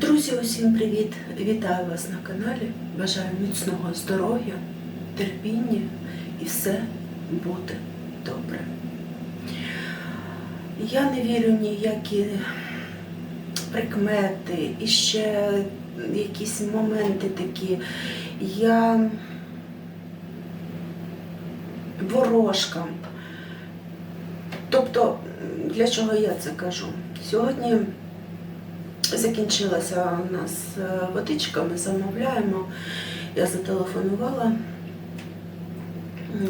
Друзі, усім привіт! Вітаю вас на каналі. Бажаю міцного здоров'я, терпіння і все буде добре. Я не вірю ніякі прикмети і ще якісь моменти такі. Я ворожкам. Тобто, для чого я це кажу? Сьогодні закінчилася у нас е, водичка, ми замовляємо. Я зателефонувала,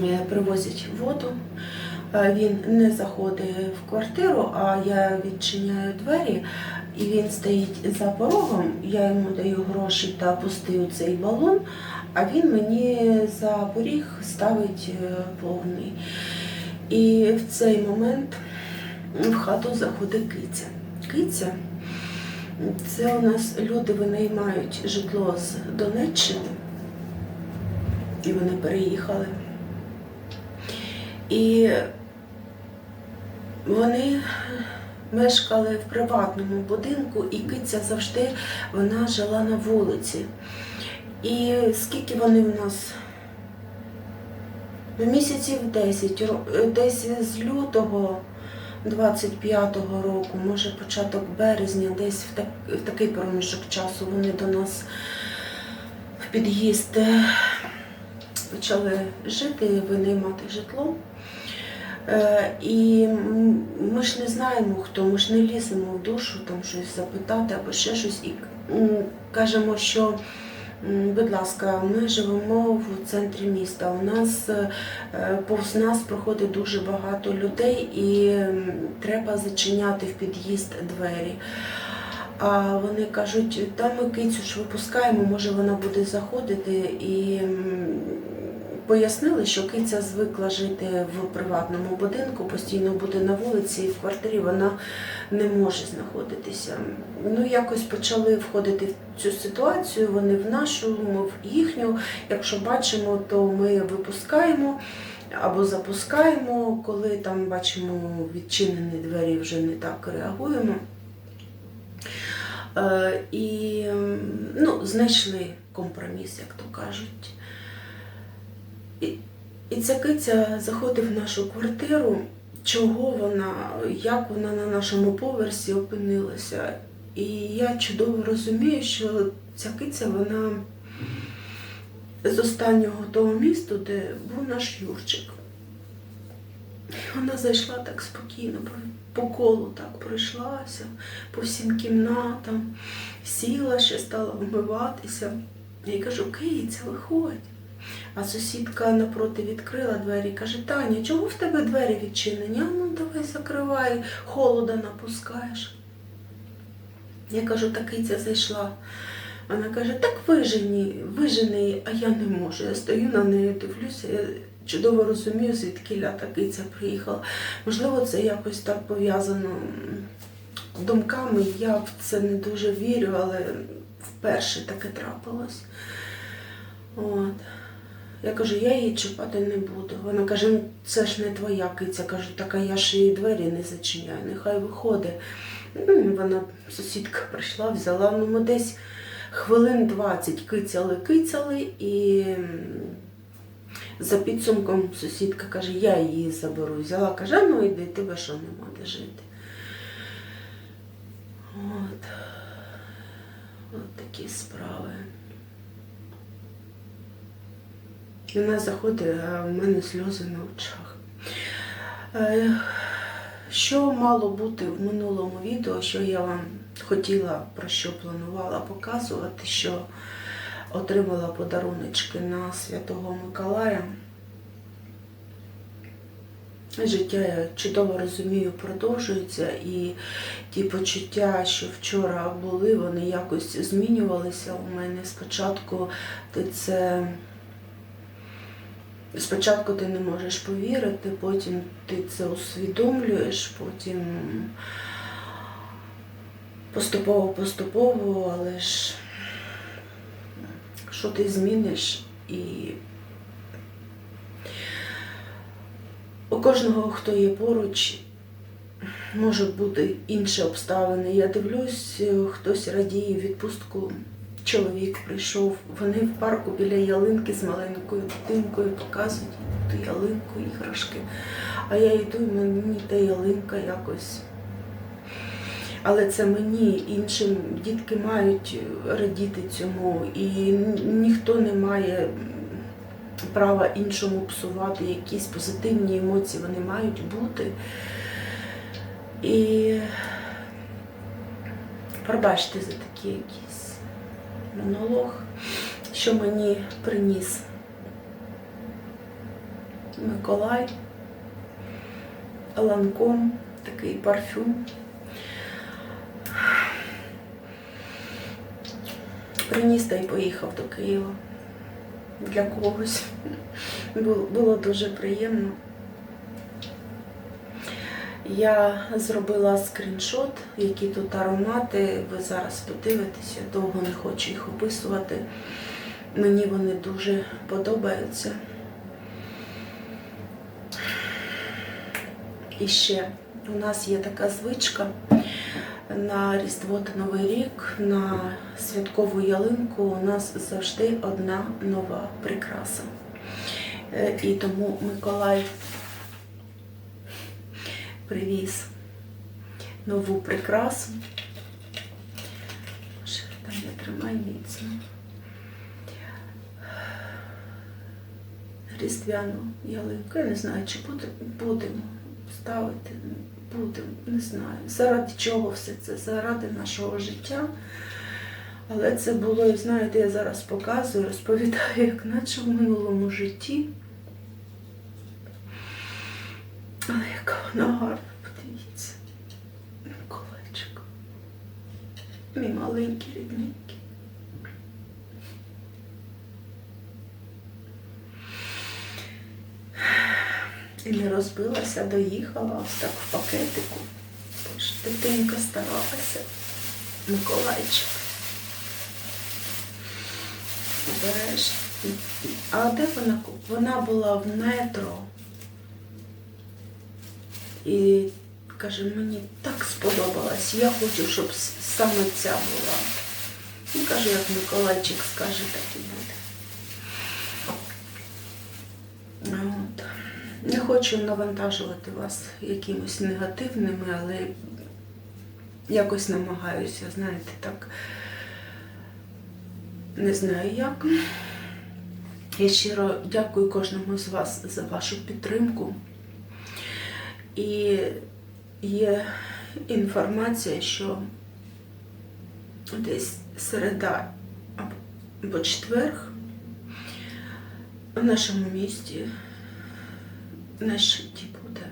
е, привозять воду. Е, Він не заходить в квартиру, а я відчиняю двері, і він стоїть за порогом. Я йому даю гроші та пустив цей балон, а він мені за поріг ставить повний. І в цей момент в хату заходить киця. Киця це у нас люди винаймають житло з Донеччини, і вони переїхали. І вони мешкали в приватному будинку, і киця завжди вона жила на вулиці. І скільки вони в нас? Ну, Місяців 10, ро- десь з лютого 25-го року, може початок березня, десь в, так, в такий проміжок часу вони до нас в під'їзд е, почали жити, винаймати житло. Е, І ми ж не знаємо хто, ми ж не ліземо в душу, там щось запитати або ще щось. І кажемо, що будь ласка, ми живемо в центрі міста. У нас е, повз нас проходить дуже багато людей і треба зачиняти в під'їзд двері. А вони кажуть, та ми кицю ж випускаємо, може вона буде заходити. І пояснили, що киця звикла жити в приватному будинку, постійно буде на вулиці, і в квартирі вона не може знаходитися. Ну, якось почали входити в цю ситуацію, вони в нашу, ми в їхню. Якщо бачимо, то ми випускаємо. Або запускаємо, коли там бачимо відчинені двері, вже не так реагуємо. Е, і ну, знайшли компроміс, як то кажуть. І, ця киця заходить в нашу квартиру, чого вона, як вона на нашому поверсі опинилася. І я чудово розумію, що ця киця, вона з останнього того місту, де був наш Юрчик. Вона зайшла так спокійно, по- по колу так пройшлася, по всім кімнатам, сіла ще стала вмиватися. Я їй кажу, киця, виходь. А сусідка напроти відкрила двері і каже, Таня, чого в тебе двері відчинені? А ну давай закривай, холода напускаєш. Я кажу, та киця зайшла. Вона каже, так вижені, вижени, а я не можу. Я стою на неї, дивлюся, я чудово розумію, звідки та киця приїхала. Можливо, це якось так пов'язано думками. Я в це не дуже вірю, але вперше таке трапилось. От. Я кажу, я її чіпати не буду. Вона каже, «Ну, це ж не твоя киця. Кажу, так а я ж її двері не зачиняю, нехай виходить. Ну, вона, сусідка прийшла, взяла, ну ми десь хвилин 20 кицяли, кицяли, і за підсумком сусідка каже, я її заберу. Взяла, каже, ну йди, тебе що нема де жити. От. От такі справи. І Вона заходить, а в мене сльози на очах. Е, Що мало бути в минулому відео, що я вам хотіла, про що планувала показувати, що отримала подаруночки на Святого Миколая. Життя, я чудово розумію, продовжується, і ті почуття, що вчора були, вони якось змінювалися у мене. Спочатку це Спочатку ти не можеш повірити, потім ти це усвідомлюєш, потім поступово-поступово, але ж що ти зміниш і у кожного, хто є поруч, можуть бути інші обставини. Я дивлюсь, хтось радіє відпустку. Чоловік прийшов, вони в парку біля ялинки з маленькою дитинкою показують ту ялинку, іграшки. А я йду, і мені та ялинка якось. Але це мені, іншим дітки мають радіти цьому, і ніхто не має права іншому псувати якісь позитивні емоції, вони мають бути. І пробачте за такий якийсь монолог, що мені приніс Миколай ланком, такий парфюм. Приніс та й поїхав до Києва. Для когось. Було, дуже приємно. Я зробила скріншот, які тут аромати. Ви зараз подивитеся, довго не хочу їх описувати. Мені вони дуже подобаються. І ще у нас є така звичка на Різдво та Новий рік, на святкову ялинку у нас завжди одна нова прикраса. Е, І тому Миколай привіз нову прикрасу. Там я тримаю міцно. Різдвяну ялинку. Я не знаю, чи будемо ставити. Будемо, не знаю. Заради чого все це? Заради нашого життя. Але це було, знаєте, я зараз показую, розповідаю, як наче в минулому житті. Але яка вона гарна, подивіться. Колечко. Мій маленький рідненький. І не розбилася, доїхала ось так в пакетику. Боже, дитинка старалася. Миколайчик. Береш. А де вона? Вона була в метро. І каже, мені так сподобалось, я хочу, щоб саме ця була. І каже, як Миколайчик скаже, так і буде. От. Не хочу навантажувати вас якимось негативними, але якось намагаюся, знаєте, так не знаю як. Я щиро дякую кожному з вас за вашу підтримку. І є інформація, що десь середа або четверг в нашому місті на щиті буде.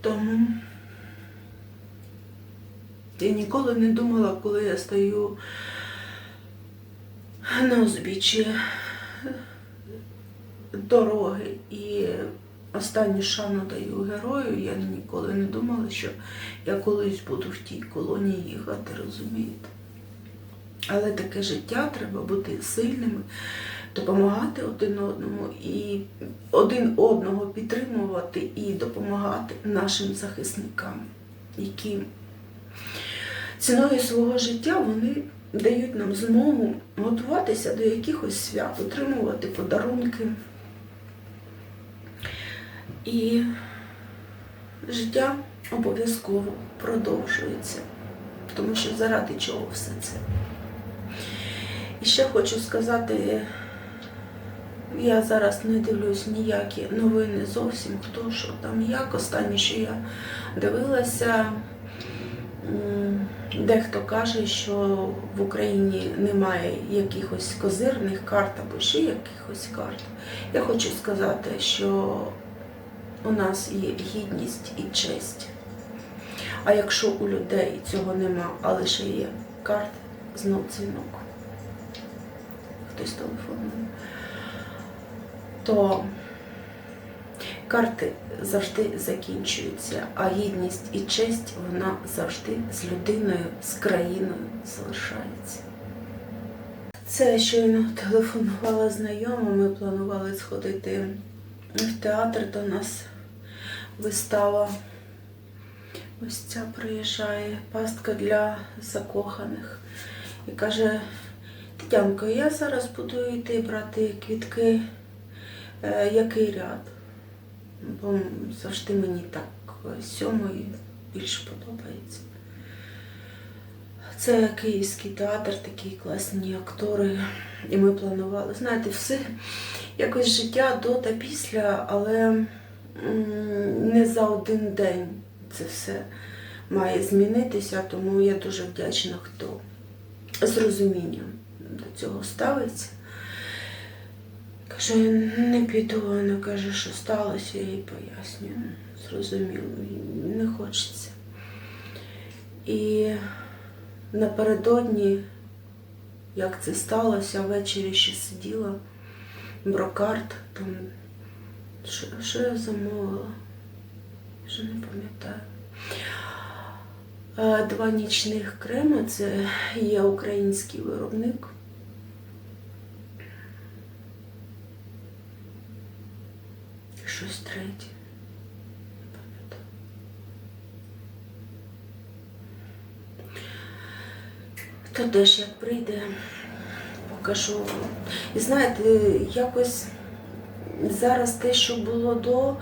Тому я ніколи не думала, коли я стою на узбіччі дороги і останню шану даю герою, я ніколи не думала, що я колись буду в тій колонії їхати, розумієте? Але таке життя треба бути сильними, допомагати один одному і один одного підтримувати і допомагати нашим захисникам, які ціною свого життя вони дають нам змогу готуватися до якихось свят, отримувати подарунки. І життя обов'язково продовжується, тому що заради чого все це. І ще хочу сказати, я зараз не дивлюсь ніякі новини зовсім, хто що там як. Останнє, що я дивилася, дехто каже, що в Україні немає якихось козирних карт або ще якихось карт. Я хочу сказати, що у нас є гідність і честь. А якщо у людей цього нема, а лише є карт, знов дзвінок хтось телефонує, то карти завжди закінчуються, а гідність і честь вона завжди з людиною, з країною залишається. Це щойно телефонувала знайома, ми планували сходити в театр до нас вистава. Ось ця приїжджає пастка для закоханих. І каже, Тетянко, я зараз буду йти брати квітки. Е, який ряд? Бо завжди мені так е, сьомий більш подобається. Це київський театр, такі класні актори. І ми планували. Знаєте, все якось життя до та після, але не за один день це все має змінитися, тому я дуже вдячна, хто з розумінням до цього ставиться. Каже, не піду, вона каже, що сталося, я їй пояснюю. Зрозуміло, не хочеться. І напередодні, як це сталося, ввечері ще сиділа, брокарт, там, що, що я замовила, вже не пам'ятаю. Е, Два нічних крема, це є український виробник. Щось третє. Не пам'ятаю. То теж як прийде, вам. І знаєте, якось зараз те, що було до,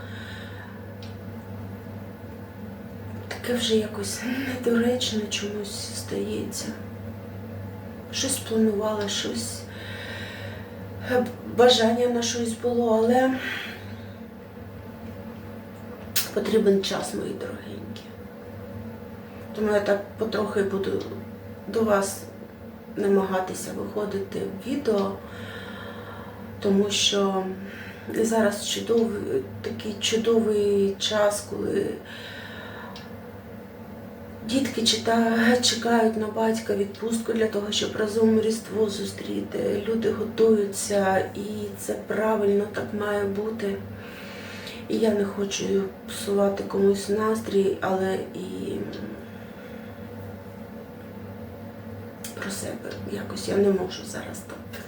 таке вже якось недоречно чомусь стається. Щось планувала, щось е, бажання на щось було, але потрібен час, мої дорогенькі. Тому я так потрохи буду до вас намагатися виходити в відео, тому що зараз чудовий, такий чудовий час, коли дітки чекають на батька відпустку для того, щоб разом Різдво зустріти. Люди готуються, і це правильно так має бути. І я не хочу псувати комусь настрій, але і про себе якось я не можу зараз так.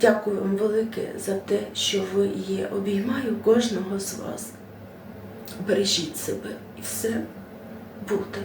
Дякую вам велике за те, що ви є. Обіймаю кожного з вас. Бережіть себе і все буде